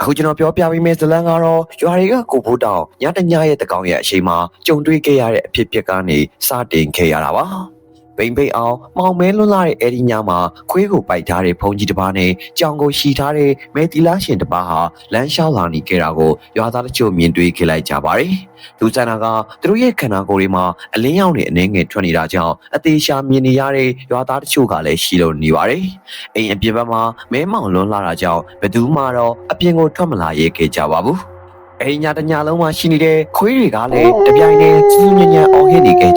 အခုကျွန်တော်ပြောပြပေးမယ့်ဇလန်ကတော့ရွာတွေကကိုဖိုးတောင်ညတညရဲ့တကောင်ရဲ့အချိန်မှာကြုံတွေ့ခဲ့ရတဲ့အဖြစ်အပျက်ကနေစတင်ခဲ့ရတာပါ ဘိမ်ဘိမ်အောင်မောင်မဲလွန်းလာတဲ့အဲဒီညမှာခွေးကိုပိုက်ထားတဲ့ဘုံကြီးတစ်ပါးနဲ့ကြောင်ကိုရှီထားတဲ့မဲတီလာရှင်တစ်ပါးဟာလမ်းလျှောက်လာနေခဲ့တာကိုရွာသားတချို့မြင်တွေ့ခဲ့လိုက်ကြပါတယ်လူစန္ဒာကသူတို့ရဲ့ခန္ဓာကိုယ်တွေမှာအလင်းရောင်တွေအနေငယ်ထွက်နေတာကြောင့်အသေးရှာမြင်နေရတဲ့ရွာသားတချို့ကလည်းရှိလို့နေပါတယ်အိမ်အပြင်ဘက်မှာမဲမောင်လွန်းလာတာကြောင့်ဘယ်သူမှတော့အပြင်ကိုထွက်မလာရဲခဲ့ကြပါဘူးအိမ်ညာတညာလုံးမှာရှိနေတဲ့ခွေးတွေကလည်းတပြိုင်တည်းကြီးညံ့ညံ့အော်ဟစ်နေခဲ့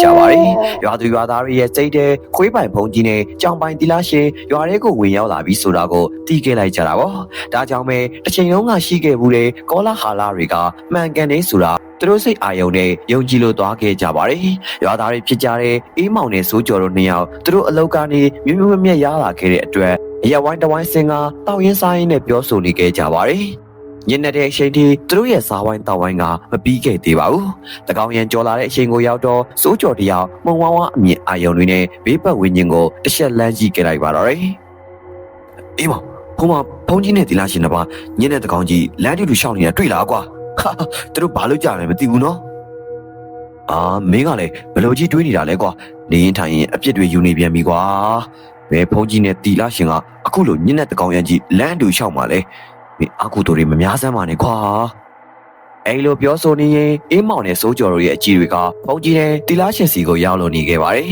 ကြပါတယ်။ရွာသူရွာသားတွေရဲ့စိတ်ထဲခွေးပိုင်ဖုံကြီးနဲ့ကြောင်ပိုင်တီလာရှင်ရွာတွေကိုဝင်ရောက်လာပြီးဆိုတာကိုသိခဲ့လိုက်ကြတာပေါ့။ဒါကြောင့်ပဲတစ်ချိန်လုံးကရှိခဲ့ဘူးတဲ့ကောလာဟာလာတွေကမှန်ကန်နေဆိုတာသူတို့စိတ်အာယုံနဲ့ယုံကြည်လို့သွားခဲ့ကြပါတယ်။ရွာသားတွေဖြစ်ကြတဲ့အေးမောင်နဲ့စိုးကျော်တို့နှစ်ယောက်သူတို့အလောက်ကနေမြွမြွမြက်ရလာခဲ့တဲ့အတွက်အရဝိုင်းတဝိုင်းစင်ကတောက်ရင်စားရင်နဲ့ပြောဆိုနေခဲ့ကြပါတယ်။ ညနေတဲ့အချိန်ထိသူတို့ရဲ့စားဝိုင်းတောက်ဝိုင်းကမပြီးခဲ့သေးပါဘူး။တကောင်ရန်ကြော်လာတဲ့အချိန်ကိုရောက်တော့စိုးကြော်တယောက်မုံဝါးဝါအမြင့်အာယုံတွေနဲ့ဘေးပတ်ဝန်းကျင်ကိုတစ်ချက်လမ်းကြည့်ခဲ့လိုက်ပါတော့တယ်။အေးမဖုံမဖုံကြီးနဲ့ဒီလားရှင်တပါညနေတကောင်ကြီးလမ်းတူတူရှောက်နေတာတွေ့လားကွာ။ဟာသူတို့ဘာလို့ကြလဲမသိဘူးနော်။အာမင်းကလည်းဘလို့ကြီးတွေးနေတာလဲကွာ။နေရင်ထိုင်ရင်အပြစ်တွေယူနေပြန်ပြီကွာ။ဘယ်ဖုံကြီးနဲ့တီလာရှင်ကအခုလိုညနေတကောင်ရန်ကြီးလမ်းတူရှောက်มาလဲ။မင်း အကူတို့တွေမများစမ်းပါနဲ့ကွာအဲ့လိုပြောဆိုနေရင်အေးမောင်နဲ့စိုးကျော်တို့ရဲ့အကြည့်တွေကဖုန်ကြီးနဲ့တီလာရှင်စီကိုရောက်လို့နေခဲ့ပါတယ်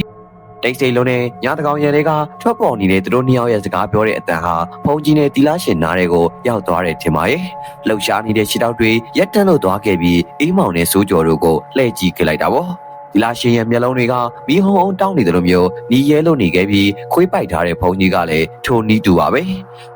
တိတ်ဆိတ်လုံးနဲ့ညတကောင်ရံတွေကထွက်ပေါ်နေတဲ့သူတို့နှစ်ယောက်ရဲ့စကားပြောတဲ့အတန်ဟာဖုန်ကြီးနဲ့တီလာရှင်နားတွေကိုရောက်သွားတယ်ထင်ပါရဲ့လှုပ်ရှားနေတဲ့ခြေထောက်တွေရက်တန်းလို့သွားခဲ့ပြီးအေးမောင်နဲ့စိုးကျော်တို့ကိုလှည့်ကြည့်ခဲ့လိုက်တာပေါ့ ဒီလာရှင်ရဲ့မျက်လုံးတွေကမီးဟုံအောင်တောင်းနေတယ်လို့မျိုးနီးရဲလို့နေခဲ့ပြီးခွေးပိုက်ထားတဲ့ဘုံကြီးကလည်းထိုနီးတူပါပဲ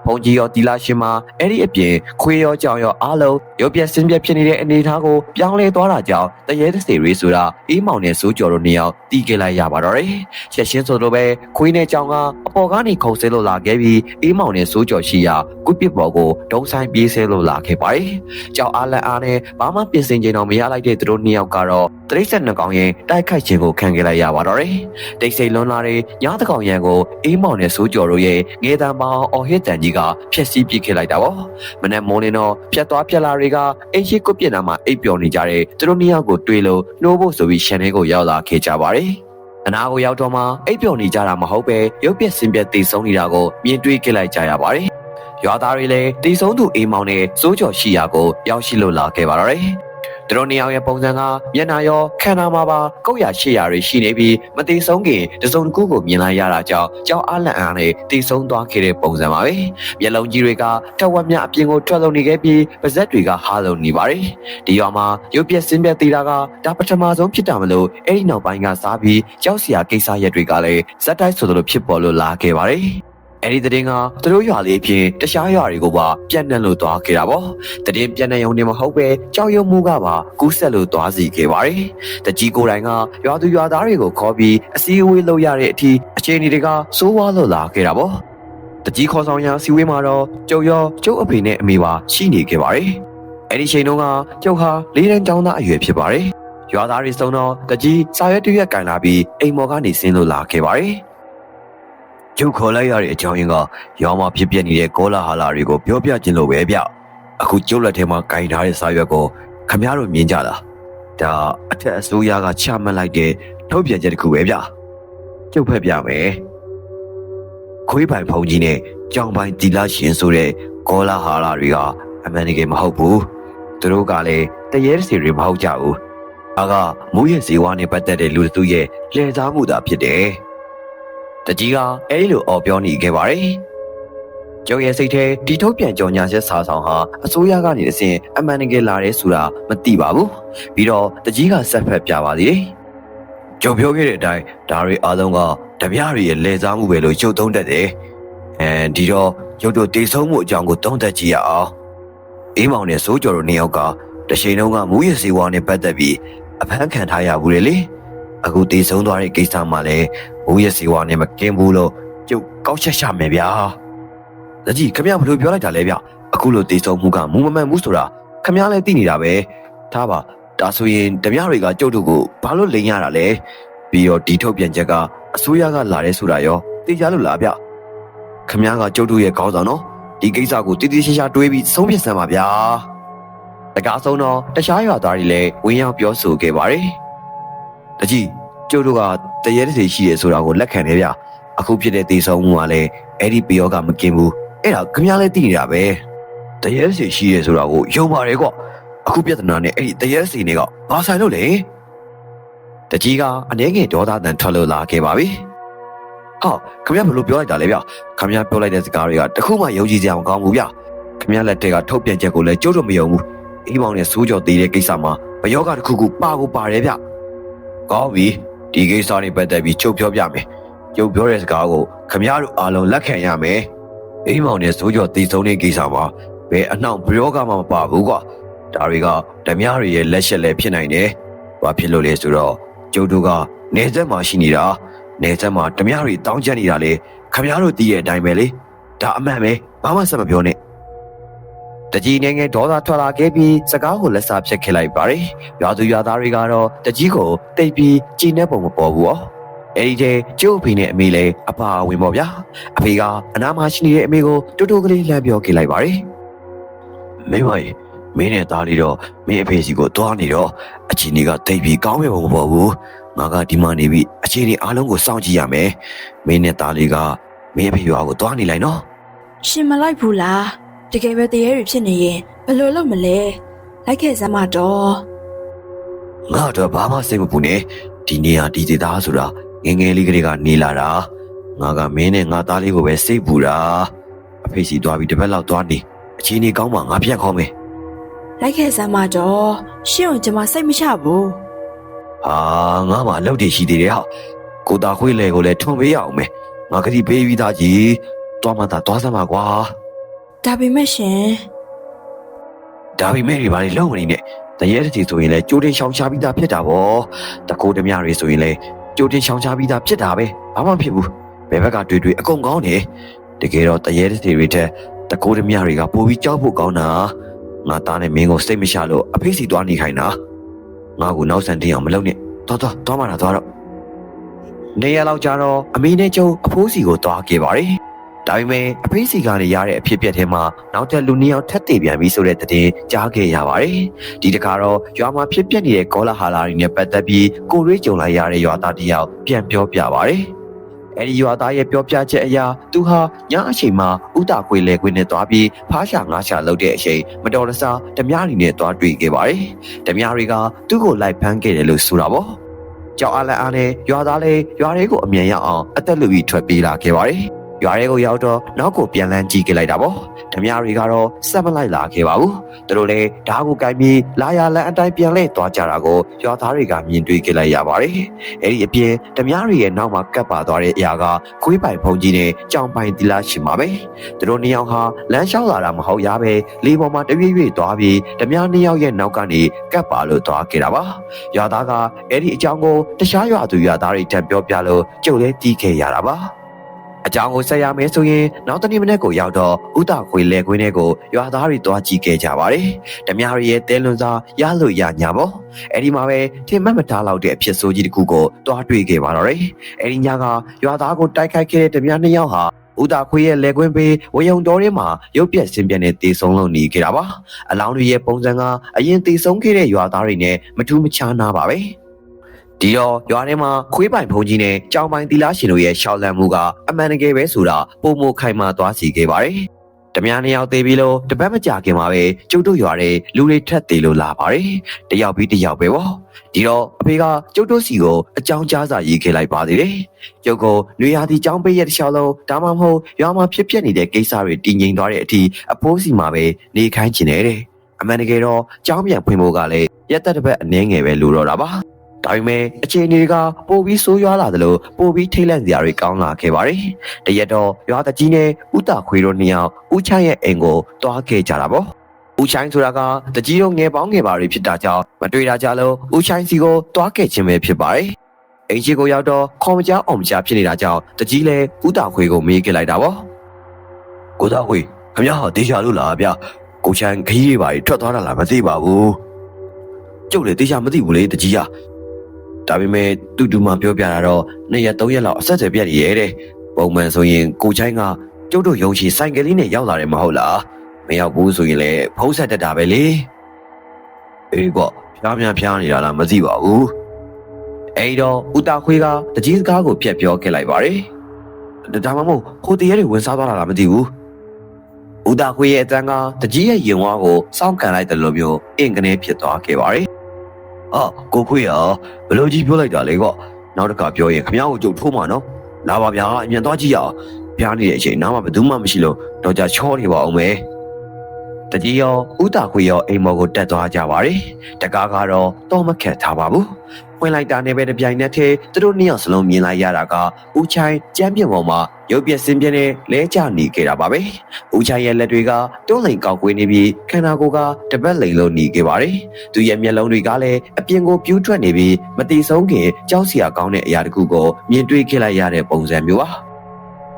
ဘုံကြီးရောဒီလာရှင်မှာအဲ့ဒီအပြင်ခွေးရောကြောင်ရောအားလုံးရုပ်ပြက်စင်းပြက်ဖြစ်နေတဲ့အနေအထားကိုပြောင်းလဲသွားတာကြောင့်တရေတစေရေးဆိုတာအေးမောင်နဲ့စိုးကျော်တို့နှစ်ယောက်တီးခဲ့လိုက်ရပါတော့တယ်ချက်ရှင်းဆိုလိုပဲခွေးနဲ့ကြောင်ကအပေါ်ကနေခုံဆဲလို့လာခဲ့ပြီးအေးမောင်နဲ့စိုးကျော်ရှိရာကုပစ်ပေါ်ကိုဒုံဆိုင်ပြေးဆဲလို့လာခဲ့ပါတယ်ကြောင်အားလက်အားနဲ့ဘာမှပြင်ဆင်ချိန်တော့မရလိုက်တဲ့သူတို့နှစ်ယောက်ကတော့တရိတ်ဆက်နှစ်ကောင်ရင်တိုက်ခိုက်ခြင်းကိုခံခဲ့လိုက်ရပါတော့တယ်။တိတ်ဆိတ်လွန်လာတဲ့ညတကောင်ရန်ကိုအေးမောင်နဲ့စိုးကျော်တို့ရဲ့ငေတံပေါင်းအော်ဟစ်တန်ကြီးကဖျက်ဆီးပစ်ခဲ့လိုက်တာပေါ့။မနေ့မိုးလင်းတော့ဖြတ်သွားဖြတ်လာတွေကအိမ်ရှိကုတ်ပြစ်နာမှာအိပ်ပျော်နေကြတဲ့သူတို့နှစ်ယောက်ကိုတွေ့လို့နှိုးဖို့ဆိုပြီးရှန်ထဲကိုရောက်လာခဲ့ကြပါတယ်။အနာကိုရောက်တော့မှအိပ်ပျော်နေကြတာမဟုတ်ပဲရုပ်ပြက်စင်ပြက်တေဆုံးနေတာကိုမြင်တွေ့ခဲ့လိုက်ကြရပါတယ်။ရွာသားတွေလည်းတေဆုံးသူအိမ်မောင်နဲ့စိုးကျော်ရှိရာကိုရောက်ရှိလို့လာခဲ့ပါတော့တယ်။ သူတို့နှစ်ယောက်ရဲ့ပုံစံကမျက်နှာရောခန္ဓာမှာပါကုတ်ရရှေ့ရတွေရှိနေပြီးမတိဆုံးခင်တစုံတစ်ခုကိုမြင်လိုက်ရတာကြောင့်ကြောက်အားလန့်အားနဲ့တိဆုံးသွားခဲ့တဲ့ပုံစံပါပဲမျက်လုံးကြီးတွေကထက်ဝက်မြအပြင်ကိုထွက်လုံနေခဲ့ပြီးပါဇက်တွေကဟာလုံနေပါတယ်ဒီရွာမှာရုပ်ပြက်စင်းပြက်သေးတာကဒါပထမဆုံးဖြစ်တာမလို့အဲ့ဒီနောက်ပိုင်းကစားပြီးကြောက်စရာကိစ္စရက်တွေကလည်းဇက်တိုက်ဆိုသလိုဖြစ်ပေါ်လို့လာခဲ့ပါတယ် အဲ့ဒီတည်င်းကသူတို့ရွာလေးအပြင်တခြားရွာတွေကိုပါပြန့်နှံ့လို့သွားခဲ့တာပေါ့တည်င်းပြန့်နှံ့ရုံနဲ့မဟုတ်ပဲကြောက်ရွံ့မှုကပါကူးဆက်လို့သွားစီခဲ့ပါတယ်တကြီးကိုယ်တိုင်ကရွာသူရွာသားတွေကိုခေါ်ပြီးအစည်းအဝေးလုပ်ရတဲ့အထိအခြေအနေတွေကစိုးဝါးလို့လာခဲ့တာပေါ့တကြီးခေါ်ဆောင်ရအစည်းအဝေးမှာတော့ကျုပ်ရောကျုပ်အဖေနဲ့အမေပါရှိနေခဲ့ပါတယ်အဲ့ဒီချိန်တုန်းကကျုပ်ဟာလေးတန်းကျောင်းသားအရွယ်ဖြစ်ပါတယ်ရွာသားတွေစုံတော့တကြီးစာရွက်တရွက်ကင်လာပြီးအိမ်မော်ကနေဆင်းလို့လာခဲ့ပါတယ် ကျုပ်ခေါ်လိုက်ရတဲ့အကြောင်းရင်းကရောင်းမဖြစ်ပြနေတဲ့ကောလာဟာလာတွေကိုပြောပြခြင်းလို့ပဲဗျအခုကျုပ်လက်ထဲမှာကင်ထားတဲ့စာရွက်ကိုခမည်းတော်မြင်ကြလားဒါအထက်အစိုးရကချမှတ်လိုက်တဲ့ထုတ်ပြန်ချက်တစ်ခုပဲဗျကျုပ်ဖက်ပြမယ်ခွေးပိုင်ဖုန်ကြီးနဲ့ကြောင်ပိုင်တီလာရှင်ဆိုတဲ့ကောလာဟာလာတွေကအမှန်တကယ်မဟုတ်ဘူးသူတို့ကလည်းတရေစီတွေမဟုတ်ကြဘူးဒါကမူရဲ့ဇေဝနဲ့ပတ်သက်တဲ့လူသူရဲ့လှည့်စားမှုသာဖြစ်တယ် တကြီးကအဲဒီလိုအော်ပြောနေခဲ့ပါတယ်။ကျော်ရဲ့စိတ်ထဲဒီထုတ်ပြန်ကြော်ညာချက်စာဆောင်ဟာအစိုးရကနေအစဉ်အမှန်တကယ်လာတယ်ဆိုတာမသိပါဘူး။ပြီးတော့တကြီးကဆက်ဖက်ပြပါသေးတယ်။ကျော်ပြောခဲ့တဲ့အတိုင်းဒါတွေအားလုံးကတပြားတွေရဲ့လဲစားမှုပဲလို့ရုပ်သုံးတတ်တယ်။အဲဒီတော့ရုပ်တို့တေဆုံးမှုအကြောင်းကိုသုံးသပ်ကြည့်ရအောင်။အေးမောင်နဲ့စိုးကျော်တို့နှစ်ယောက်ကတချိန်လုံးကမူရစီဝါနဲ့ပတ်သက်ပြီးအဖမ်းခံထားရဘူးလေ။အခုတေဆုံးသွားတဲ့ကိစ္စမှာလည်း ဘူးရဲ့စီဝါနဲ့မကင်းဘူးလို့ကျုပ်ကောက်ချက်ရှာမယ်ဗျာ။လက်ကြီးခမရဘလို့ပြောလိုက်တာလဲဗျ။အခုလိုတေဆုံးမှုကမူမမှန်ဘူးဆိုတာခမရလည်းသိနေတာပဲ။ထားပါဒါဆိုရင်ဓမြတွေကကျုပ်တို့ကိုဘာလို့လိန်ရတာလဲ။ပြီးတော့ဒီထုတ်ပြန်ချက်ကအစိုးရကလာတဲ့ဆိုတာရောသိကြလို့လားဗျ။ခမရကကျုပ်တို့ရဲ့ခေါင်းဆောင်နော်။ဒီကိစ္စကိုတိတိကျကျတွေးပြီးဆုံးဖြတ်စမ်းပါဗျာတကားဆုံးတော့တခြားရွာသားတွေလည်းဝင်းရောက်ပြောဆိုခဲ့ပါတယ်တကြီး ကျုပ်တို့ကတရေတစီရှိရဆိုတာကိုလက်ခံနေဗျအခုဖြစ်တဲ့တေဆုံးမှုကလည်းအဲ့ဒီပယောကမกินဘူးအဲ့ဒါခမည်းလည်းသိနေတာပဲတရေတစီရှိရဆိုတာကိုယုံပါတယ်ကွအခုပြဿနာနဲ့အဲ့ဒီတရေတစီတွေကဘာဆိုင်လို့လဲတကြီးကအနေငယ်ဒေါသတန်ထွက်လို့လာခဲ့ပါပြီဟောခမည်းဘယ်လိုပြောလိုက်တာလဲဗျခမည်းပြောလိုက်တဲ့စကားတွေကတခုမှယုံကြည်စရာမကောင်းဘူးဗျခမည်းလက်ထက်ကထုတ်ပြန်ချက်ကိုလည်းကျုပ်တို့မယုံဘူးအိမ်မောင်နဲ့စိုးကြော်သေးတဲ့ကိစ္စမှာဘယောကတစ်ခုခုပါကိုပါတယ်ဗျကောင်းပြီ ဒီကိစ္စနဲ့ပတ်သက်ပြီးချုပ်ပြောပြမယ်ကျုပ်ပြောတဲ့စကားကိုခမည်းတို့အားလုံးလက်ခံရမယ်အိမ်မောင်နဲ့စိုးကြော်တည်ဆုံးတဲ့ကိစ္စမှာဘယ်အနှောင့်ဘယောကမှမပါဘူးကွာဒါတွေကဓမြတွေရဲ့လက်ချက်လည်းဖြစ်နိုင်တယ်ဘာဖြစ်လို့လဲဆိုတော့ကျုပ်တို့ကနေဆက်မှာရှိနေတာနေဆက်မှာဓမြတွေတောင်းကျပ်နေတာလေခမည်းတို့သိရဲ့အတိုင်းပဲလေဒါအမှန်ပဲဘာမှဆက်မပြောနဲ့ တကြီးငယ်ငယ်ဒေါသထွက်လာခဲ့ပြီးစကားကိုလက်စာဖြတ်ခဲ့လိုက်ပါတယ်။ရွာသူရွာသားတွေကတော့တကြီးကိုတိတ်ပြီးကြည်နေပုံမပေါ်ဘူး။အဲဒီတည်းကျုပ်အဖေနဲ့အမေလည်းအပါဝင်ပေါ့ဗျာ။အဖေကအနာမရှိနေတဲ့အမေကိုတူတူကလေးလှမ်းပြောခဲ့လိုက်ပါတယ်။မိမရေမင်းနဲ့သားလေးတော့မင်းအဖေစီကိုတွားနေတော့အချင်းကြီးကတိတ်ပြီးကောင်းမဲ့ပုံမပေါ်ဘူး။ငါကဒီမှာနေပြီးအချင်းကြီးအားလုံးကိုစောင့်ကြည့်ရမယ်။မင်းနဲ့သားလေးကမင်းအဖေရွာကိုတွားနေလိုက်နော်။ရှင်မလိုက်ဘူးလား တကယ်ပဲတရေတွေဖြစ်နေရင်ဘယ်လိုလုပ်မလဲလိုက်ခဲ့စမ်းမတော့ငါတော့ဘာမှစိတ်မပူနဲ့ဒီနေရာဒီဒေသဆိုတာငယ်ငယ်လေးကလေးကနေလာတာငါကမင်းနဲ့ငါသားလေးကိုပဲစိတ်ပူတာအဖေစီသွားပြီးတစ်ပတ်လောက်သွားနေအချင်းကြီးကောင်းမှငါပြန်ခေါ်မယ်လိုက်ခဲ့စမ်းမတော့ရှင်ကိုကျွန်မစိတ်မချဘူးဟာငါမှအလုပ်တွေရှိသေးတယ်ဟာကိုသားခွေးလေကိုလည်းထွန်ပေးရအောင်မယ်ငါကတိပေးပြီးသားကြီးသွားမှသာသွားစမ်းပါကွာ ဒါပေမဲ့ရှင်ဒါပေမဲ့ဒီဘာတွေလုံးမနေနဲ့တရေတတီဆိုရင်လည်းကြိုးတင်ရှောင်ချပြီးသားဖြစ်တာဗောတကိုးဓမြတွေဆိုရင်လည်းကြိုးတင်ရှောင်ချပြီးသားဖြစ်တာပဲဘာမှမဖြစ်ဘူးဘယ်ဘက်ကတွေ့တွေ့အကုန်ကောင်းတယ်တကယ်တော့တရေတတီတွေတဲ့တကိုးဓမြတွေကပိုပြီးကြောက်ဖို့ကောင်းတာငါသားနဲ့မင်းကိုစိတ်မချလို့အဖေးစီသွားနေခိုင်းတာငါကိုနောက်ဆန်တင်အောင်မလုပ်နဲ့သွားသွားသွားမှလာသွားတော့နေရလောက်ကြတော့အမေနဲ့ကျုံအဖိုးစီကိုသွားခဲ့ပါတယ် ဒါပေမဲ့အဖေးစီကနေရတဲ့အဖြစ်အပျက်ထဲမှာနောက်ထပ်လူနှစ်ယောက်ထပ်တည်ပြန်ပြီဆိုတဲ့သတင်းကြားခဲ့ရပါတယ်။ဒီတခါတော့ရွာမှာဖြစ်ပျက်နေတဲ့ကောလာဟာလာတွေနဲ့ပတ်သက်ပြီးကိုရွေးကြုံလိုက်ရတဲ့ရွာသားတစ်ယောက်ပြန်ပြောပြပါတယ်။အဲဒီရွာသားရဲ့ပြောပြချက်အရသူဟာညအချိန်မှာဥတာခွေလဲခွေနဲ့သွားပြီးဖားရှာငါးရှာလုပ်တဲ့အချိန်မတော်တဆဓမြရီနဲ့သွားတွေ့ခဲ့ပါတယ်။ဓမြရီကသူ့ကိုလိုက်ဖမ်းခဲ့တယ်လို့ဆိုတာပေါ့။ကြောက်အားလည်းအားနဲ့ရွာသားလည်းရွာတွေကိုအမြန်ရောက်အောင်အသက်လူကြီးထွက်ပြေးလာခဲ့ပါတယ်။ ရွာတွေကိုရောက်တော့နောက်ကိုပြန်လန်းကြည့်ခဲ့လိုက်တာပေါ့ဓမြတွေကတော့စက်မလိုက်လာခဲ့ပါဘူးသူတို့လည်းဓာတ်ကိုကိုင်းပြီးလာရလန်းအတိုင်းပြန်လဲသွားကြတာကိုရွာသားတွေကမြင်တွေ့ခဲ့လိုက်ရပါတယ်အဲ့ဒီအပြင်ဓမြတွေရဲ့နောက်မှာကပ်ပါသွားတဲ့အရာကခွေးပိုင်ဖုန်ကြီးနဲ့ကြောင်ပိုင်တီလာရှင်ပါပဲသူတို့နှစ်ယောက်ဟာလမ်းလျှောက်လာတာမဟုတ်ရပဲလေပေါ်မှာတရွေ့ရွေ့သွားပြီးဓမြနှစ်ယောက်ရဲ့နောက်ကနေကပ်ပါလို့သွားခဲ့တာပါရွာသားကအဲ့ဒီအကြောင်းကိုတခြားရွာသူရွာသားတွေထပ်ပြောပြလို့ကြုံလဲတီးခဲ့ရတာပါ အကြောင်းကိုဆက်ရမယ်ဆိုရင်နောက်တနေ့မနေ့ကိုရောက်တော့ဥတာခွေလဲခွင်းထဲကိုရွာသားတွေတွားကြည့်ခဲ့ကြပါတယ်။ဓမြရီရဲ့တဲလွန်စာရလို့ရညာပေါ့။အဲ့ဒီမှာပဲထင်မှတ်မထားလောက်တဲ့အဖြစ်ဆိုးကြီးတစ်ခုကိုတွားတွေ့ခဲ့ပါတော့တယ်။အဲ့ဒီညကရွာသားကိုတိုက်ခိုက်ခဲ့တဲ့ဓမြနှစ်ယောက်ဟာဥတာခွေရဲ့လဲခွင်းပေးဝယုံတော်ထဲမှာရုပ်ပြက်ဆင်းပြက်နဲ့တေဆုံးလုံးနေခဲ့တာပါ။အလောင်းတွေရဲ့ပုံစံကအရင်တေဆုံးခဲ့တဲ့ရွာသားတွေနဲ့မထူးမခြားနာပါပဲ။ ဒီတော့ရွာထဲမှာခွေးပိုင်ဖုန်ကြီးနဲ့ကြောင်ပိုင်တီလာရှင်တို့ရဲ့ရှောက်လန့်မှုကအမှန်တကယ်ပဲဆိုတာပုံမခိုင်မာသွားစီခဲ့ပါတယ်။ဓမြနှစ်ယောက်သေးပြီးလို့တပတ်မကြာခင်မှာပဲကျုပ်တို့ရွာတဲ့လူတွေထက်သေးလို့လာပါတယ်။တယောက်ပြီးတယောက်ပဲပေါ့။ဒီတော့အဖေကကျုပ်တို့စီကိုအကြောင်းကြားစာရေးခဲ့လိုက်ပါသေးတယ်။ကျုပ်ကလူရာတီចောင်းပေးရဲ့တစ်လျှောက်လုံးဒါမှမဟုတ်ရွာမှာဖြစ်ပျက်နေတဲ့ကိစ္စတွေတည်ငြိမ်သွားတဲ့အထိအဖိုးစီမှာပဲနေခိုင်းကျင်တယ်တဲ့အမှန်တကယ်တော့ចောင်းပြန်ဖွင့်ဖို့ကလည်းရက်သက်တစ်ပတ်အနည်းငယ်ပဲလိုတော့တာပါ။ ဒါပေမဲ့အခြေအနေတွေကပိုပြီးဆိုးရွားလာသလိုပိုပြီးထိတ်လန့်စရာတွေကောင်းလာခဲ့ပါတယ်။တရက်တော့ရွာတကြီးနဲ့ဥတာခွေတို့နှစ်ယောက်ဥချိုင်းရဲ့အိမ်ကိုတွားခဲ့ကြတာပေါ့။ဥချိုင်းဆိုတာကတကြီးတို့ငယ်ပေါင်းငယ်ပါတွေဖြစ်တာကြောင့်မတွေ့တာကြလို့ဥချိုင်းစီကိုတွားခဲ့ခြင်းပဲဖြစ်ပါတယ်။အိမ်ကြီးကိုရောက်တော့ခေါ်မကြားအောင်မကြားဖြစ်နေတာကြောင့်တကြီးလည်းဥတာခွေကိုမေးခဲ့လိုက်တာပေါ့။ကိုတာခွေခမရဟာတေချာလို့လားဗျ။ကိုချိုင်းခကြီးတွေပါထွက်သွားတာလားမသိပါဘူး။ကျုပ်လည်းတေချာမသိဘူးလေတကြီးက ဒါပေမဲ့တူတူမှပြောပြတာတော့နှစ်ရက်သုံးရက်လောက်အဆက်အသွယ်ပြတ်ရရဲ့တဲ့ပုံမှန်ဆိုရင်ကိုချိုင်းကကျုပ်တို့ယုံကြည်ဆိုင်ကလေးနဲ့ရောက်လာတယ်မဟုတ်လားမရောက်ဘူးဆိုရင်လည်းဖုံးဆက်တတ်တာပဲလေအေးကောဖျားများဖျားနေတာလားမသိပါဘူးအဲ့တော့ဦးတာခွေးကတကြီးစကားကိုပြက်ပြောခဲ့လိုက်ပါတယ်ဒါမှမဟုတ်ဟိုတရေတွေဝင်စားသွားတာလားမသိဘူးဦးတာခွေးရဲ့အတန်းကတကြီးရဲ့ရင်ဝါကိုစောင့်ကန်လိုက်တယ်လို့မျိုးအင်ကနေဖြစ်သွားခဲ့ပါတယ် အော်ကိုခွေးရဘလို့ကြီးပြောလိုက်တာလေကောနောက်တစ်ခါပြောရင်ခမ ्या ကိုကြုတ်ထိုးမှာနော်လာပါဗျာအမြန်သွားကြည့်ရအောင်ပြားနေတဲ့အချိန်နားမှာဘယ်သူမှမရှိလို့တော့ကြချောနေပါအောင်မယ် တကြီးရောဥတာခွေရောအိမ်မော်ကိုတက်သွားကြပါတယ်တကားကတော့တော့မခက်ထားပါဘူးဝင်လိုက်တာနဲ့ပဲတပြိုင်နက်တည်းသူတို့နှစ်ယောက်စလုံးမြင်လိုက်ရတာကဦးချိုင်းကြမ်းပြင်းပေါ်မှာရုပ်ပြက်စင်းပြင်းနဲ့လဲကျနေခဲ့တာပါပဲဦးချိုင်းရဲ့လက်တွေကတွန်းလိန်ကောက်ကွေးနေပြီးခန္ဓာကိုယ်ကတပတ်လိန်လို့หนีခဲ့ပါတယ်သူရဲ့မျက်လုံးတွေကလည်းအပြင်ကိုပြူးထွက်နေပြီးမတိဆုံးခင်ကြောက်စရာကောင်းတဲ့အရာတစ်ခုကိုမြင်တွေ့ခဲ့လိုက်ရတဲ့ပုံစံမျိုးပါ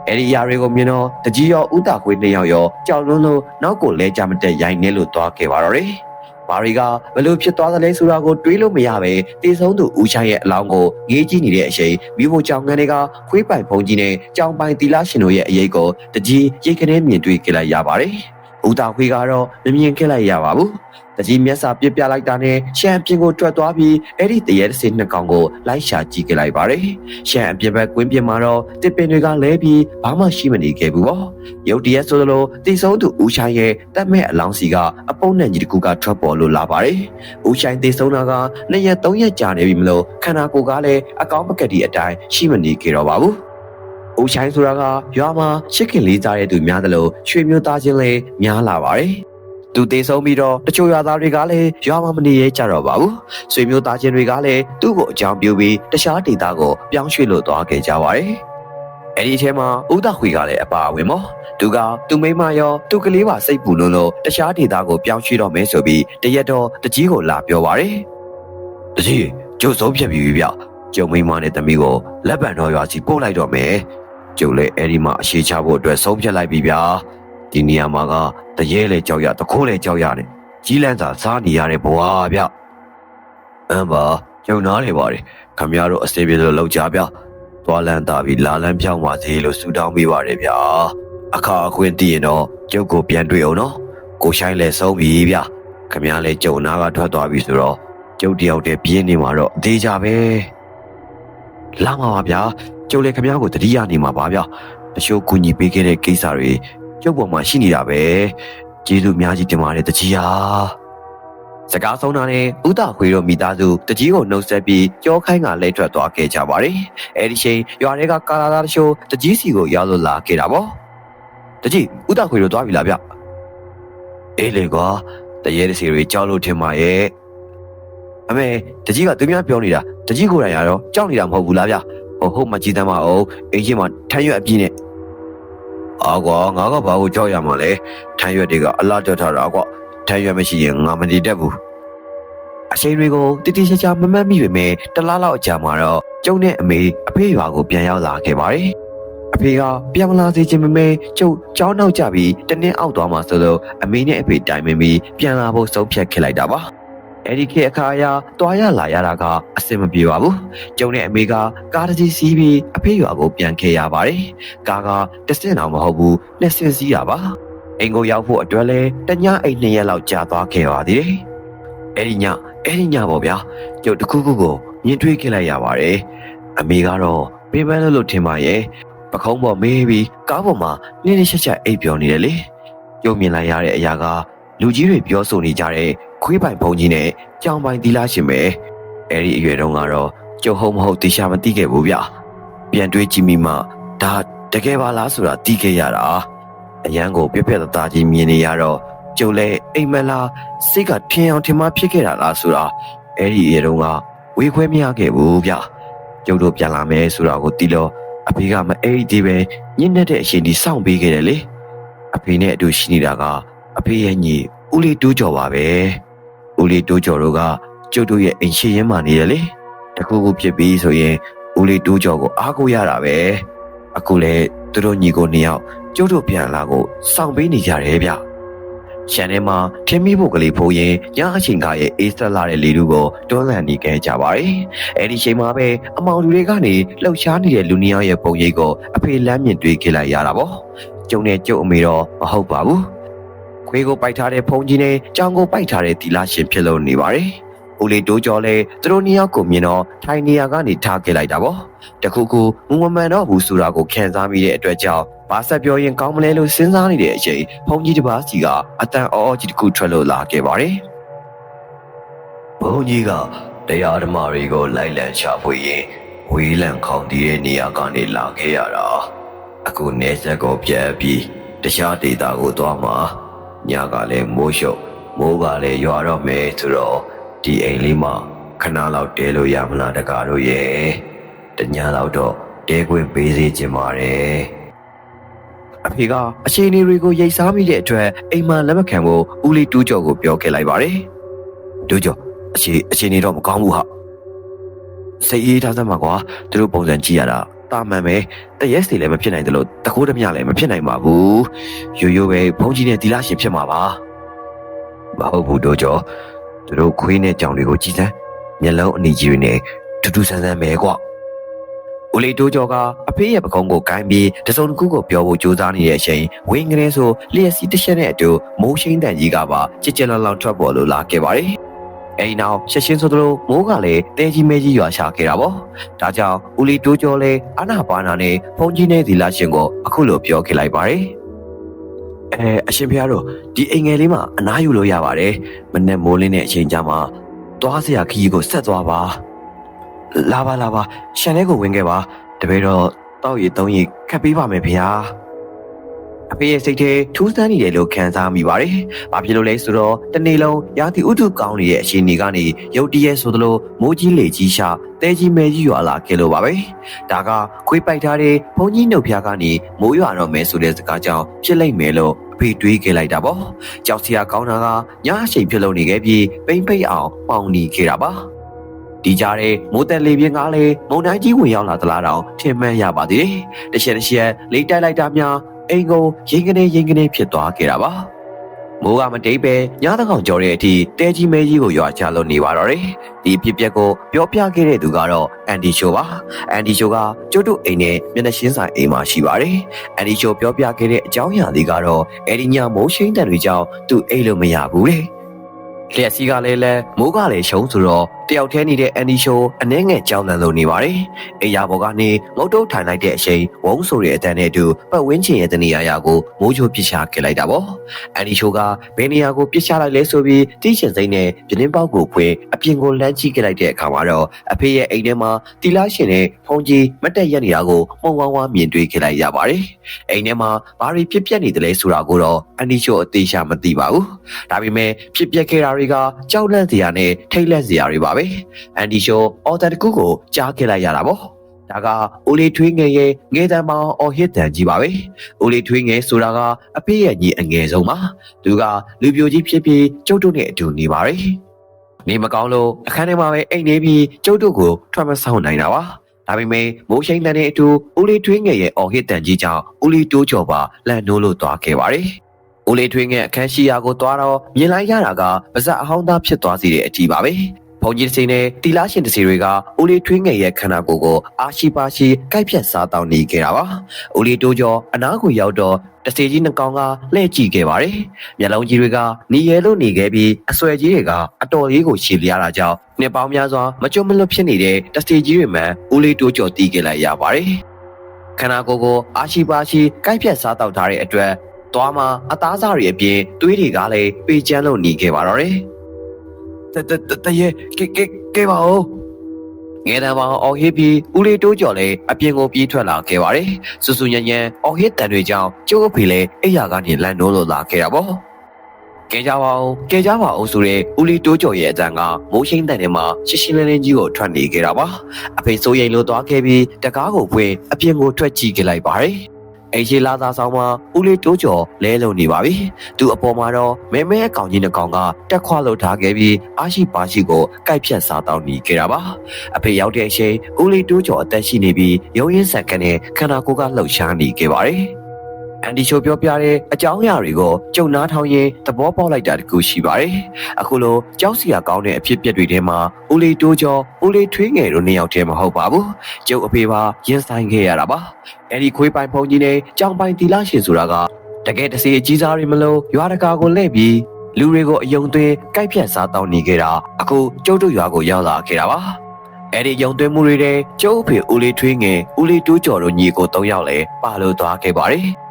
အဲ့ဒီအရာတွေကိုမြင်တော့တကြီးရောဥတာခွေးနှစ်ယောက်ရောကြောက်လွန်းလို့နောက်ကိုလဲကြမတက်ရိုက်နေလို့သွားခဲ့ပါတော့တယ်။ဘာတွေကဘလို့ဖြစ်သွားသလဲဆိုတာကိုတွေးလို့မရပဲတေဆုံးသူဦးချိုင်းရဲ့အလောင်းကိုငေးကြည့်နေတဲ့အချိန်မိဖို့ကြောင်ငန်းတွေကခွေးပိုင်ဖုံကြီးနဲ့ကြောင်ပိုင်တီလာရှင်တို့ရဲ့အရေးကိုတကြီးရိတ်ခနဲမြင်တွေ့ခဲ့လိုက်ရပါတယ်။ဦးတာခွေးကတော့မမြင်ခဲ့လိုက်ရပါဘူး။ တကြီးမျက်စာပြစ်ပြလိုက်တာနဲ့ရှမ်းအပြင်ကိုထွက်သွားပြီးအဲ့ဒီတရေတစင်းနှစ်ကောင်ကိုလိုက်ရှာကြည့်ခဲ့လိုက်ပါတယ်။ရှမ်းအပြင်ဘက်ကွင်းပြင်မှာတော့တစ်ပင်တွေကလဲပြီးဘာမှရှိမနေခဲ့ဘူးပေါ့။ရုတ်တရက်ဆိုလိုတိတ်ဆုံးသူဦးချိုင်းရဲ့တက်မဲ့အလောင်းစီကအပုံနဲ့ကြီးတစ်ခုကထွက်ပေါ်လို့လာပါတယ်။ဦးချိုင်းတိတ်ဆုံးတာကနှစ်ရက်သုံးရက်ကြာနေပြီမလို့ခန္ဓာကိုယ်ကလည်းအကောင်းပကတိအတိုင်းရှိမနေခဲ့တော့ပါဘူး။ဦးချိုင်းဆိုတာကရွာမှာရှစ်ခင်လေးစားတဲ့သူများသလိုရွှေမျိုးသားချင်းလည်းများလာပါတယ်။ သူတေဆုံးပြီးတော့တချို့ရွာသားတွေကလည်းရွာမှာမနေရဲကြတော့ပါဘူး။ဆွေမျိုးသားချင်းတွေကလည်းသူ့ကိုအကြောင်းပြုပြီးတခြားဒေသကိုပြောင်းရွှေ့လို့သွားခဲ့ကြပါတယ်။အဲ့ဒီအချိန်မှာဦးသားခွေကလည်းအပါအဝင်ပေါ့။သူကသူ့မိန်းမရောသူ့ကလေးပါစိတ်ပူလို့လို့တခြားဒေသကိုပြောင်းရွှေ့တော့မယ်ဆိုပြီးတရက်တော့တကြီးကိုလာပြောပါတယ်။တကြီးကျုပ်ဆုံးဖြတ်ပြီးပြီဗျ။ကျုံမိန်းမနဲ့တမီးကိုလက်ပံတော်ရွာစီပို့လိုက်တော့မယ်။ကျုပ်လည်းအဲ့ဒီမှာအရှိချဖို့အတွက်ဆုံးဖြတ်လိုက်ပြီဗျာ။ ဒီနေရာမှာကတရေလေကြောက်ရတခိုးလေကြောက်ရတယ်ကြီးလန်းစာစားနေရတဲ့ဘဝဗျအမ်ပါကျုံနာနေပါတယ်ခမရတို့အစေပြေလို့လောက်ကြဗျသွားလန်းတာပြီးလာလန်းပြောင်းပါစေလို့ဆုတောင်းပေးပါတယ်ဗျာအခါအခွင့်တည်ရင်တော့ကျုပ်ကိုပြန်တွေ့အောင်နော်ကိုဆိုင်လဲဆုံးပြီဗျခမရလဲကျုံနာကထွက်သွားပြီဆိုတော့ကျုပ်တယောက်တည်းပြင်းနေမှာတော့အသေးကြပဲလာမှာပါဗျာကျုပ်လည်းခမရကိုတတိယနေမှာပါဗျတချို့ကူညီပေးခဲ့တဲ့ကိစ္စတွေ ကျုပ်ပေါ်မှာရှိနေတာပဲကျေးဇူးအများကြီးတင်ပါတယ်တကြီးဟာစကားဆုံးတာနဲ့ဥဒခွေတို့မိသားစုတကြီးကိုနှုတ်ဆက်ပြီးကြောခိုင်းကလဲထွက်သွားခဲ့ကြပါတယ်အဲဒီချိန်ရွာတွေကကာလာသားတချို့တကြီးစီကိုရောက်လို့လာခဲ့တာပေါ့တကြီးဥဒခွေတို့သွားပြီလားဗျအေးလေကွာတရေတစီတွေကြောက်လို့ထင်ပါရဲ့အမေတကြီးကသူများပြောနေတာတကြီးကိုယ်တိုင်ရတော့ကြောက်နေတာမဟုတ်ဘူးလားဗျဟိုဟုတ်မှကြည်တမ်းပါအောင်အင်းကြီးမှထမ်းရွက်အပြည့်နဲ့ အာကွာငါကဘာကိုကြောက်ရမှာလဲထမ်းရွက်တွေကအလားတက်ထားတာကွာထမ်းရွက်မရှိရင်ငါမတည်တတ်ဘူးအရှိန်တွေကိုတိတိကျကျမမှတ်မိပေမဲ့တလားလောက်အကြာမှာတော့ကျုံနဲ့အမေအဖေရွာကိုပြန်ရောက်လာခဲ့ပါတယ်အဖေကပြန်မလာစေချင်ပေမဲ့ကျုပ်ကြောင်းနောက်ကြပြီးတနင်းအောက်သွားမှဆိုလို့အမေနဲ့အဖေတိုင်ပင်ပြီးပြန်လာဖို့ဆုံးဖြတ်ခဲ့လိုက်တာပါ အဲ့ဒီခေတ်အခါအရာတွားရလာရတာကအဆင်မပြေပါဘူး။ကျုံနဲ့အမေကကားတစ်စီးစီးပြီးအဖေရွာကိုပြန်ခဲ့ရပါတယ်။ကားကတစ်စင်းတော့မဟုတ်ဘူး။နှစ်စင်းစီးတာပါ။အိမ်ကိုရောက်ဖို့အတွက်လဲတညအိမ်နှစ်ရက်လောက်ကြာသွားခဲ့ပါသေးတယ်။အဲ့ဒီညအဲ့ဒီညပေါ့ဗျာ။ကျုပ်တစ်ခုခုကိုမြင်တွေ့ခဲ့လိုက်ရပါတယ်။အမေကတော့ပေးပန်းလို့လို့ထင်ပါရဲ့။ပခုံးပေါ်မေးပြီးကားပေါ်မှာနင်းနေချက်ချက်အိပ်ပျော်နေတယ်လေ။ကျုပ်မြင်လိုက်ရတဲ့အရာက လူကြီးတွေပြောဆိုနေကြတဲ့ခွေးပိုင်ဘုံကြီးနဲ့ကြောင်ပိုင်သီလာရှင်ပဲအဲ့ဒီအရွယ်တုန်းကတော့ကျုပ်ဟုတ်မဟုတ်သိချာမသိခဲ့ဘူးဗျပြန်တွေးကြည့်မိမှဒါတကယ်ပါလားဆိုတာသိခဲ့ရတာအရန်ကိုပြက်ပြက်သားကြီးမြင်နေရတော့ကျုပ်လည်းအိမ်မလားစိတ်ကထင်အောင်ထင်မှဖြစ်ခဲ့တာလားဆိုတာအဲ့ဒီအရွယ်တုန်းကဝေခွဲမရခဲ့ဘူးဗျကျုပ်တို့ပြန်လာမယ်ဆိုတာကိုသိလို့အဖေကမအိတ်ဒီပဲညစ်နေတဲ့အချိန်ကြီးစောင့်ပေးခဲ့တယ်လေအဖေနဲ့အတူရှိနေတာက အဖေရဲ့ညီဦးလေးတိုးကြော်ပါပဲဦးလေးတိုးကြော်တို့ကကျုပ်တို့ရဲ့အိမ်ရှိရင်းမှနေတယ်လေတခုခုဖြစ်ပြီးဆိုရင်ဦးလေးတိုးကြော်ကိုအားကိုးရတာပဲအခုလေသူတို့ညီကိုနှစ်ယောက်ကျုပ်တို့ပြန်လာကိုစောင့်ပေးနေကြတယ်ဗျရှန်ထဲမှာထင်းမိဖို့ကလေးဖိုးရင်ညအချိန်ကရဲ့အေးဆက်လာတဲ့လေလူကိုတွန်းလှန်နေခဲ့ကြပါတယ်။အဲဒီချိန်မှာပဲအမောင်လူတွေကနေလှုပ်ရှားနေတဲ့လူနှစ်ယောက်ရဲ့ပုံရိပ်ကိုအဖေလမ်းမြင်တွေ့ခဲ့လိုက်ရတာပေါ့။ကျုံနဲ့ကျုပ်အမေတော့မဟုတ်ပါဘူး ခွေးကိုပိုက်ထားတဲ့ဖုန်ကြီးနဲ့ကြောင်ကိုပိုက်ထားတဲ့တီလာရှင်ဖြစ်လို့နေပါတယ်ဦးလေးတိုးကျော်လဲသူတို့နှစ်ယောက်ကိုမြင်တော့ထိုင်နေရာကနေထားခဲ့လိုက်တာပေါ့တခုခုမူမမှန်တော့ဘူးဆိုတာကိုခံစားမိတဲ့အတွက်ကြောင့်ဘာဆက်ပြောရင်ကောင်းမလဲလို့စဉ်းစားနေတဲ့အချိန်ဖုန်ကြီးတစ်ပါးစီကအတန်အော်အော်ကြီးတစ်ခုထွက်လို့လာခဲ့ပါတယ်ဘုန်းကြီးကတရားဓမ္မတွေကိုလိုက်လံချဖွေရင်ဝေးလံခေါင်တည်တဲ့နေရာကနေလာခဲ့ရတာအခုနေဆက်ကိုပြက်ပြီးတခြားဒေသကိုသွားမှာ ညကလည်းမိုးရှုပ်မိုးကလည်းရွာတော့မယ်ဆိုတော့ဒီအိမ်လေးမှာခဏလောက်တဲလို့ရမလားတကားတို့ရဲ့တညလောက်တော့တဲခွင့်ပေးစေချင်ပါတယ်အဖေကအချိန်တွေကိုရိတ်စားမိတဲ့အတွက်အိမ်မှာလက်မခံဖို့ဦးလေးတူးကျော်ကိုပြောခဲ့လိုက်ပါတယ်တူးကျော်အချိန်အချိန်နေတော့မကောင်းဘူးဟာစိတ်အေးထားစမ်းပါကွာသူတို့ပုံစံကြည့်ရတာ တာမန်ပဲတရက်စီလည်းမဖြစ်နိုင်တယ်လို့တကိုးတမလည်းမဖြစ်နိုင်ပါဘူးရိုးရိုးပဲဘုန်းကြီးနဲ့ဒီလားရှင်ဖြစ်မှာပါမဟုတ်ဘူးတို့ကျော်သူတို့ခွေးနဲ့ကြောင်တွေကိုကြည်စမ်းမျက်လုံးအနီကြီးတွေနဲ့ထူးထူးဆန်းဆန်းပဲကွဦးလေးတိုးကျော်ကအဖေရဲ့ပကုံးကိုကိုင်းပြီးတစုံတစ်ခုကိုပြောဖို့ကြိုးစားနေတဲ့အချိန်ဝင်းကလေးဆိုလျက်စီတစ်ချက်နဲ့အတူမိုးရှိန်တန်ကြီးကပါကြစ်ကြက်လောင်လောင်ထွက်ပေါ်လို့လာခဲ့ပါတယ် အိမ်နောက်ရှက်ရှင်းဆိုသလိုမိုးကလည်းတဲကြီးမဲကြီးရွာရှာခဲ့တာပေါ့။ဒါကြောင့်ဦးလီတိုးကျော်လည်းအနာပါနာနဲ့ဖုန်ကြီးနဲ့ဒီလာရှင်ကိုအခုလိုပြောခဲ့လိုက်ပါတယ်။အဲအရှင်ဖျားတို့ဒီအိမ်ငယ်လေးမှာအနားယူလို့ရပါတယ်။မနဲ့မိုးလင်းတဲ့အချိန်ကြမှာသွားစရာခရီးကိုဆက်သွားပါ။လာပါလာပါရှန်ထဲကိုဝင်ခဲ့ပါ။တပည့်တော့တောက်ရီသုံးရီခတ်ပေးပါမယ်ဗျာ။ အဖေရဲ့စိတ်ထဲထူးဆန်းနေတယ်လို့ခံစားမိပါတယ်။ဘာဖြစ်လို့လဲဆိုတော့တနေ့လုံးရာသီဥတုကောင်းနေတဲ့အချိန်တွေကနေရုတ်တရက်ဆိုသလိုမိုးကြီးလေကြီးရှာတဲကြီးမဲကြီးရွာလာခဲ့လို့ပါပဲ။ဒါကခွေးပိုက်ထားတဲ့ဘုံကြီးနှုတ်ဖျားကနေမိုးရွာတော့မယ်ဆိုတဲ့စကားကြောင့်ဖြစ်လိုက်မယ်လို့အဖေတွေးခဲ့လိုက်တာပေါ့။ကြောက်စရာကောင်းတာကညအချိန်ဖြစ်လို့နေခဲ့ပြီးပိမ့်ပိတ်အောင်ပေါင်နေခဲ့တာပါ။ဒီကြားထဲမိုးတက်လေပြင်းကားလေမုန်တိုင်းကြီးဝင်ရောက်လာသလားတော့ထင်မှန်းရပါသေးတယ်။တစ်ချက်တစ်ချက်လေးတိုက်လိုက်တာများ အိမ်ကိုရင်ကနေရင်ကနေဖြစ်သွားခဲ့တာပါမိုးကမတိတ်ပဲညသကောင်ကြော်တဲ့အထိတဲကြီးမဲကြီးကိုရွာချလို့နေပါတော့တယ်ဒီဖြစ်ပျက်ကိုပြောပြခဲ့တဲ့သူကတော့အန်ဒီရှိုပါအန်ဒီရှိုကကျုပ်တို့အိမ်နဲ့မျက်နှာရှင်းဆိုင်အိမ်မှာရှိပါတယ်အန်ဒီရှိုပြောပြခဲ့တဲ့အကြောင်းအရာတွေကတော့အဲဒီညမိုးရှိန်တန်တွေကြောင့်သူအိမ်လို့မရဘူးတဲ့ လျက်စီကလည်းလဲမိုးကလည်းရှုံးဆိုတော့တယောက်တည်းနေတဲ့အန်ဒီရှိုအနှဲငယ်ကြောက်လန့်လို့နေပါတယ်။အိယာဘော်ကနေငုတ်တုတ်ထိုင်လိုက်တဲ့အချိန်ဝုံးဆိုတဲ့အတန်းနဲ့အတူပတ်ဝန်းကျင်ရဲ့တနေရာရာကိုမိုးချိုပစ်ချခဲ့လိုက်တာပေါ့။အန်ဒီရှိုကဘယ်နေရာကိုပစ်ချလိုက်လဲဆိုပြီးတိကျင်စိမ့်နဲ့ပြင်းပေါက်ကိုဖွင့်အပြင်ကိုလမ်းကြည့်ခဲ့လိုက်တဲ့အခါမှာတော့အဖေရဲ့အိမ်ထဲမှာတီလာရှင်နဲ့ဖုန်ကြီးမတက်ရက်နေတာကိုမှုံဝါးဝါမြင်တွေ့ခဲ့လိုက်ရပါတယ်။အိမ်ထဲမှာဘာတွေဖြစ်ပျက်နေတယ်လဲဆိုတာကိုတော့အန်ဒီရှိုအသေးချာမသိပါဘူး။ဒါပေမဲ့ဖြစ်ပျက်ခဲ့တာတွေကကြောက်လန့်စရာနဲ့ထိတ်လန့်စရာတွေပါပဲအန်ဒီရှိုအော်တာတကူကိုကြားခဲ့လိုက်ရတာပေါ့ဒါကဦးလေးထွေးငယ်ရဲ့ငယ်တန်းမောင်အော်ဟစ်တန်ကြီးပါပဲဦးလေးထွေးငယ်ဆိုတာကအဖေရဲ့ညီအငယ်ဆုံးပါသူကလူပြိုကြီးဖြစ်ပြီးကျုပ်တို့နဲ့အတူနေပါတယ်နေမကောင်းလို့အခန်းထဲမှာပဲအိမ်နေပြီးကျုပ်တို့ကိုထွက်မဆောင်နိုင်တာပါဒါပေမဲ့မိုးရှိန်တန်တဲ့အတူဦးလေးထွေးငယ်ရဲ့အော်ဟစ်တန်ကြီးကြောင့်ဦးလေးတိုးကျော်ပါလန့်နိုးလို့သွားခဲ့ပါတယ်။ ဦးလေးထွေးငယ်အခန်းရှိရာကိုသွားတော့မြင်လိုက်ရတာကပါဇက်အဟောင်းသားဖြစ်သွားစေတဲ့အထီးပါပဲ။ဘုံကြီးတစ်ချိန်နဲ့တီလာရှင်တစ်စီတွေကဦးလေးထွေးငယ်ရဲ့ခန္ဓာကိုယ်ကိုအာရှိပါရှိကိုက်ဖြတ်စားတောင်းနေခဲ့တာပါ။ဦးလေးတိုးကျော်အနားကိုရောက်တော့တစီကြီးနှကောင်ကလှည့်ကြည့်ခဲ့ပါတယ်။မျက်လုံးကြီးတွေကနီရဲလို့နေခဲ့ပြီးအဆွဲကြီးတွေကအတော်လေးကိုရှည်လျားတာကြောင့်နှစ်ပေါင်းများစွာမကြုံမလွတ်ဖြစ်နေတဲ့တစီကြီးတွေမှဦးလေးတိုးကျော်တီးခဲ့လိုက်ရပါတယ်။ခန္ဓာကိုယ်ကိုအာရှိပါရှိကိုက်ဖြတ်စားတောက်ထားတဲ့အတွက် သွားမှာအသားစားတွေအပြင်သွေးတွေကလည်းပေကျန်းလို့หนีခဲ့ပါတော့တယ်။တတတတရဲ့ကဲကဲကဲပါဦးငယ်တန်းပေါင်းအော်ဟစ်ပြီးဦးလေးတိုးကျော်လည်းအပြင်ကိုပြေးထွက်လာခဲ့ပါတယ်။ဆူဆူညံညံအော်ဟစ်တန်တွေကြောင့်ကျုပ်အဖေလည်းအိယာကနေလန်နိုးလို့လာခဲ့တာပေါ့။ကဲကြပါဦးကဲကြပါဦးဆိုတဲ့ဦးလေးတိုးကျော်ရဲ့အတန်ကမိုးရှိန်တန်ထဲမှာရှင်းရှင်းလင်းလင်းကြီးကိုထွက်နေခဲ့တာပါ။အဖေစိုးရိမ်လို့သွားခဲ့ပြီးတကားကိုဖွင့်အပြင်ကိုထွက်ကြည့်ခဲ့လိုက်ပါတယ်။ အိမ်ရှိလာသာဆောင်မှာဦးလေးတိုးကျော်လဲလုံနေပါပြီ။သူအပေါ်မှာတော့မဲမဲအကောင်ကြီးတစ်ကောင်ကတက်ခွာလို့ထားခဲ့ပြီးအာရှိပါရှိကိုကိုက်ဖြတ်စားတောင်းနေခဲ့တာပါ။အဖေရောက်တဲ့အချိန်ဦးလေးတိုးကျော်အသက်ရှိနေပြီးရုံရင်းဆန်ကနေခန္ဓာကိုယ်ကလှုပ်ရှားနေခဲ့ပါတယ်။ အန်ဒီချိုပြောပြတဲ့အကြောင်းအရာတွေကိုကြုံနားထောင်ရင်သဘောပေါက်လိုက်တာတကူရှိပါတယ်။အခုလိုကြောက်စရာကောင်းတဲ့အဖြစ်အပျက်တွေထဲမှာဦးလေးတိုးကျော်ဦးလေးထွေးငယ်တို့နှစ်ယောက်တည်းမဟုတ်ပါဘူး။ကျုပ်အဖေပါရင်ဆိုင်ခဲ့ရတာပါ။အဲဒီခွေးပိုင်ဖုန်ကြီးနဲ့ကြောင်ပိုင်တီလာရှင်ဆိုတာကတကယ်တစေအကြီးစားတွေမလို့ရွာတကာကိုလှည့်ပြီးလူတွေကိုအယုံသွင်းကြိုက်ဖြတ်စားတောင်းနေခဲ့တာအခုကျုပ်တို့ရွာကိုရောက်လာခဲ့တာပါ။အဲ့ဒီယုံသွင်းမှုတွေတဲ့ကျုပ်အဖေဦးလေးထွေးငယ်ဦးလေးတိုးကျော်တို့ညီကို၃ယောက်လည်းပါလို့သွားခဲ့ပါတယ်။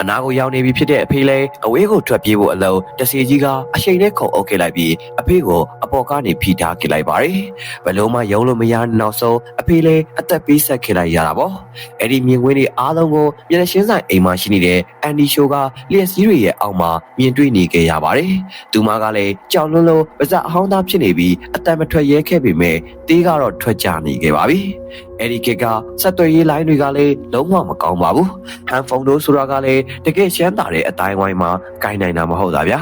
အနာကိုရောက်နေပြီဖြစ်တဲ့အဖေလည်းအဝေးကိုထွက်ပြေးဖို့အလုံးတစီကြီးကအရှိန်နဲ့ခုံအုပ်ခဲ့လိုက်ပြီးအဖေကိုအပေါ်ကနေဖိထားခဲ့လိုက်ပါတယ်။ဘလို့မှယုံလို့မရတဲ့နောက်ဆုံးအဖေလည်းအသက်ပေးဆက်ခဲ့လိုက်ရတာပေါ့။အဲ့ဒီမြင်ကွင်းတွေအားလုံးကိုမျက်နှာရှင်းဆိုင်အိမ်မှာရှိနေတဲ့အန်ဒီရှိုးကလျက်စီးတွေရဲ့အောက်မှာမြင်တွေ့နေခဲ့ရပါတယ်။သူမကလည်းကြောင်လွန်းလို့ပါဇက်အဟောင်းသားဖြစ်နေပြီးအသက်မထွက်ရဲခဲ့ပေမဲ့တေးကတော့ထွက်ကြနေခဲ့ပါပြီ။ အဲ့ဒီကကဆက်သွယ်ရေးလိုင်းတွေကလည်းလုံးဝမကောင်းပါဘူး။ဟန်ဖုန်းတို့ဆိုတာကလည်းတကယ်ရှမ်းတာတဲ့အတိုင်းဝိုင်းမှာကိုင်းနိုင်တာမဟုတ်တာဗျာ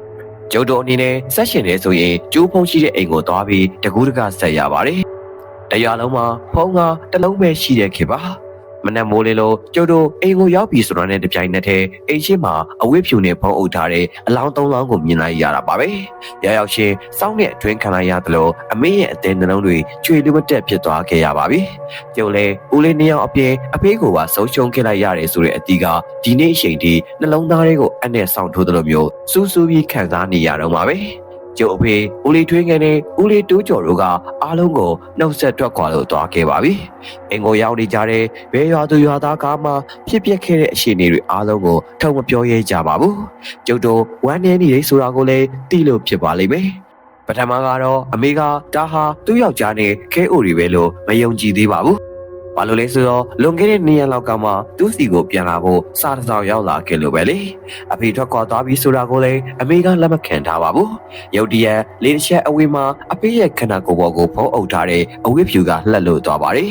။ကျုပ်တို့အနေနဲ့ဆက်ရှင်နေဆိုရင်ကျိုးဖုံးရှိတဲ့အိမ်ကိုသွားပြီးတကူးတကဆက်ရပါတယ်။တရားလုံးမှာဖုံးကတစ်လုံးပဲရှိတဲ့ခေတ်ပါ။ မနက်မိုးလေးလို့ကျုပ်တို့အိမ်ကိုရောက်ပြီဆိုတာနဲ့တပြိုင်နက်တည်းအိမ်ရှိမှာအဝိဖြူနဲ့ဖုံးအုပ်ထားတဲ့အလောင်းသုံးလောင်းကိုမြင်လိုက်ရတာပါပဲ။ရရောက်ရှင်စောင်းတဲ့အတွင်းခံလိုက်ရတယ်လို့အမေရဲ့အသေးနှလုံးတွေကျွေလူမတက်ဖြစ်သွားခဲ့ရပါပြီ။ကျုပ်လည်းဦးလေးနှစ်ယောက်အပြင်အဖေကိုပါဆုံးရှုံးခဲ့လိုက်ရတယ်ဆိုတဲ့အတီးကဒီနေ့အချိန်ထိနှလုံးသားတွေကိုအနဲ့ဆောင်ထိုးသလိုမျိုးစူးစူးပြီးခံစားနေရတော့မှာပဲ။ ကျုပ်အဖေဦးလေးထွေးငယ်နဲ့ဦးလေးတိုးကျော်တို့ကအားလုံးကိုနှုတ်ဆက်ထွက်ခွာလို့သွားခဲ့ပါပြီ။အင်ကိုရောက်နေကြတဲ့ဘဲရွာသူရွာသားကားမှဖြစ်ပျက်ခဲ့တဲ့အခြေအနေတွေအားလုံးကိုထုံမပြောရဲကြပါဘူး။ကျုပ်တို့ဝမ်းနေနေတယ်ဆိုတာကိုလည်းသိလို့ဖြစ်ပါလိမ့်မယ်။ပထမကတော့အမေကဒါဟာသူ့ယောက်ျားနဲ့ခဲအိုတွေပဲလို့မယုံကြည်သေးပါဘူး။ ဘာလို့လဲဆိုတော့လွန်ခဲ့တဲ့နှစ်ရက်လောက်ကမှသူ့စီကိုပြန်လာဖို့စားတစ်စောင်ရောက်လာခဲ့လို့ပဲလေအဖေထွက်ခွာသွားပြီဆိုတာကိုလည်းအမေကလက်မခံထားပါဘူးရုတ်တရက်လေးတစ်ချက်အဝေးမှာအဖေရဲ့ခန္ဓာကိုယ်ပေါ်ကိုဖုံးအုပ်ထားတဲ့အဝိဖြူကလှက်လို့သွားပါတယ်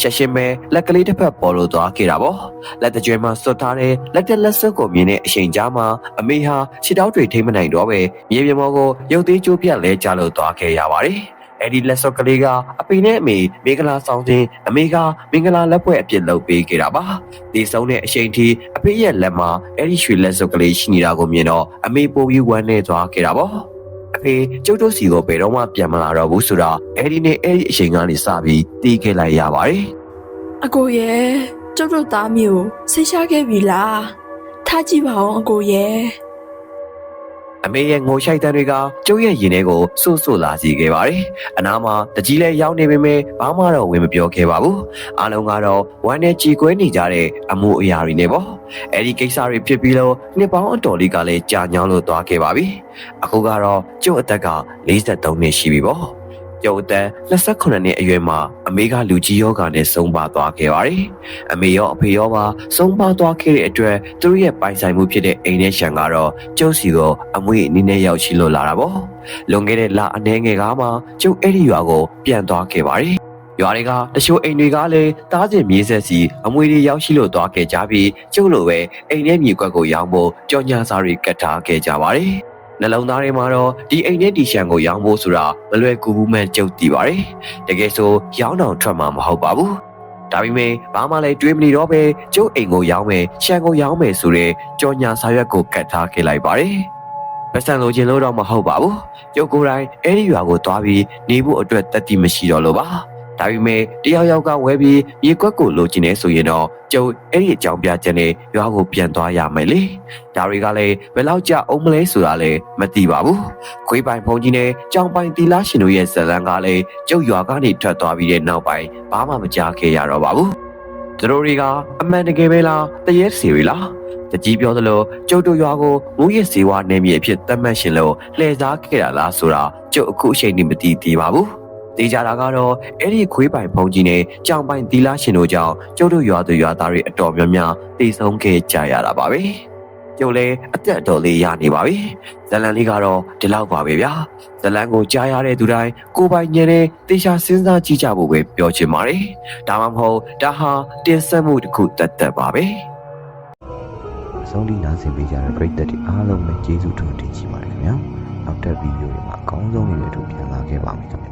ရှက်ရှင်းမဲလက်ကလေးတစ်ဖက်ပေါ်လို့သွားခဲ့တာပေါ့လက်တကြွဲမှာစွတ်ထားတဲ့လက်တက်လက်စွပ်ကိုမြင်တဲ့အချိန်ကြားမှာအမေဟာခြေထောက်တွေထိမ့်မနိုင်တော့ပဲမြေပြင်ပေါ်ကိုရုပ်သေးကျိုးပြက်လဲကျလို့သွားခဲ့ရပါတယ် အဲ့ဒီလက်စော့ကလေးကအဖေနဲ့အမေမင်္ဂလာဆောင်စဉ်အမေကမင်္ဂလာလက်ပွဲအပြစ်လုပ်ပေးခဲ့တာပါဒီဆုံးတဲ့အချိန်ထိအဖေရဲ့လက်မှာအဲ့ဒီရွှေလက်စော့ကလေးရှိနေတာကိုမြင်တော့အမေပိုပြီးဝမ်းနေသွားခဲ့တာပေါ့အဖေကျုပ်တို့စီကိုဘယ်တော့မှပြန်မလာတော့ဘူးဆိုတော့အဲ့ဒီနေ့အဲ့ဒီအချိန်ကနေစပြီးတီးခဲ့လိုက်ရပါတယ်အကိုရဲ့ကျုပ်တို့သားမျိုးဆိတ်ရှားခဲ့ပြီလားထားကြည့်ပါအောင်အကိုရဲ့ အမေရဲ့ငိုရှိုက်တန်းတွေကကျုပ်ရဲ့ရင်ထဲကိုဆူဆူလာစီခဲ့ပါတယ်။အနားမှာတကြီးလဲရောက်နေပေမဲ့ဘာမှတော့ဝင်မပြောခဲ့ပါဘူး။အားလုံးကတော့ဝမ်းနဲ့ကြေကွဲနေကြတဲ့အမှုအရာတွေနဲ့ပေါ့။အဲဒီကိစ္စတွေဖြစ်ပြီးလို့နှစ်ပေါင်းအတော်လေးကလည်းကြာညောင်းလို့သွားခဲ့ပါပြီ။အခုကတော့ကျုပ်အသက်က43နှစ်ရှိပြီပေါ့။ကျု ပ်အသက်28နှစ်အရွယ်မှာအမေကလူကြီးယောဂါနဲ့ဆုံးပါသွားခဲ့ပါတယ်။အမေရောအဖေရောပါဆုံးပါသွားခဲ့တဲ့အတွက်သူတို့ရဲ့ပိုင်ဆိုင်မှုဖြစ်တဲ့အိမ်နဲ့ရှန်ကတော့ကျုပ်စီကိုအမွေအနေနဲ့ရောက်ရှိလို့လာတာပေါ့။လွန်ခဲ့တဲ့လအနည်းငယ်ကမှကျုပ်အဲ့ဒီရွာကိုပြန်သွားခဲ့ပါတယ်။ရွာတွေကတချို့အိမ်တွေကလည်းတားစင်မြေးဆက်စီအမွေတွေရောက်ရှိလို့သွားခဲ့ကြပြီးကျုပ်လိုပဲအိမ်နဲ့မြေကွက်ကိုရောင်းဖို့ကြော်ညာစာတွေကတ်ထားခဲ့ကြပါတယ်။ နှလုံးသားထဲမှာတော့ဒီအိမ်နဲ့ဒီရှန်ကိုရောင်းဖို့ဆိုတာမလွယ်ကူဘူးမှန်းကြုတ်တည်ပါတယ်။တကယ်ဆိုရောင်းတော့ထွက်မှာမဟုတ်ပါဘူး။ဒါပေမဲ့ဘာမှလည်းတွေးမနေတော့ပဲကျုပ်အိမ်ကိုရောင်းမယ်ရှန်ကိုရောင်းမယ်ဆိုတဲ့ကြော်ညာစာရွက်ကိုကတ်ထားခဲ့လိုက်ပါတယ်။ပတ်စံလိုချင်လို့တော့မဟုတ်ပါဘူး။ကျုပ်ကိုယ်တိုင်အဲ့ဒီရွာကိုသွားပြီးနေဖို့အတွက်တတိမရှိတော့လို့ပါ။ ဒါပေမဲ့တယောက်ယောက်ကဝဲပြီးရေကွက်ကိုလိုချင်နေဆိုရင်တော့ကျုပ်အဲ့ဒီအကြောင်းပြချက်နဲ့ရွာကိုပြန်သွားရမယ်လေဒါတွေကလည်းဘယ်လောက်ကြာအောင်မလဲဆိုတာလည်းမသိပါဘူးခွေးပိုင်ဖုန်ကြီးနဲ့ကြောင်ပိုင်တီလာရှင်တို့ရဲ့ဇလံကလည်းကျုပ်ရွာကနေထွက်သွားပြီးတဲ့နောက်ပိုင်းဘာမှမကြားခဲ့ရတော့ပါဘူးသူတို့တွေကအမှန်တကယ်ပဲလားတရေစီတွေလားတကြီးပြောသလိုကျုပ်တို့ရွာကိုမူရစ်စေဝါနေမြေအဖြစ်သတ်မှတ်ရှင်လို့လှည့်စားခဲ့တာလားဆိုတာကျုပ်အခုအချိန်ထိမသိသေးပါဘူး တေးကြတာကတော့အဲ့ဒီခွေးပိုင်ဖုံကြီးနဲ့ကြောင်ပိုင်သီလာရှင်တို့ကြောင့်ကျုပ်တို့ရွာသူရွာသားတွေအတော်များများတည်ဆုံးခဲ့ကြရတာပါပဲကျုပ်လည်းအသက်အတော်လေးရနေပါပြီဇလန်လေးကတော့ဒီလောက်ပါပဲဗျာဇလန်ကိုကြားရတဲ့သူတိုင်းကိုပိုင်ညင်နဲ့တေချာစဉ်းစားကြည့်ကြဖို့ပဲပြောချင်ပါတယ်ဒါမှမဟုတ်ဒါဟာတင်ဆက်မှုတစ်ခုတတ်တတ်ပါပဲအဆုံးထိနားဆင်ပေးကြတဲ့ပရိသတ်တွေအားလုံးပဲကျေးဇူးတင်တင်ရှိပါတယ်ခင်ဗျာနောက်ထပ်ဗီဒီယိုတွေမှာအကောင်းဆုံးတွေနဲ့အတူပြန်လာခဲ့ပါမယ်ခင်ဗျာ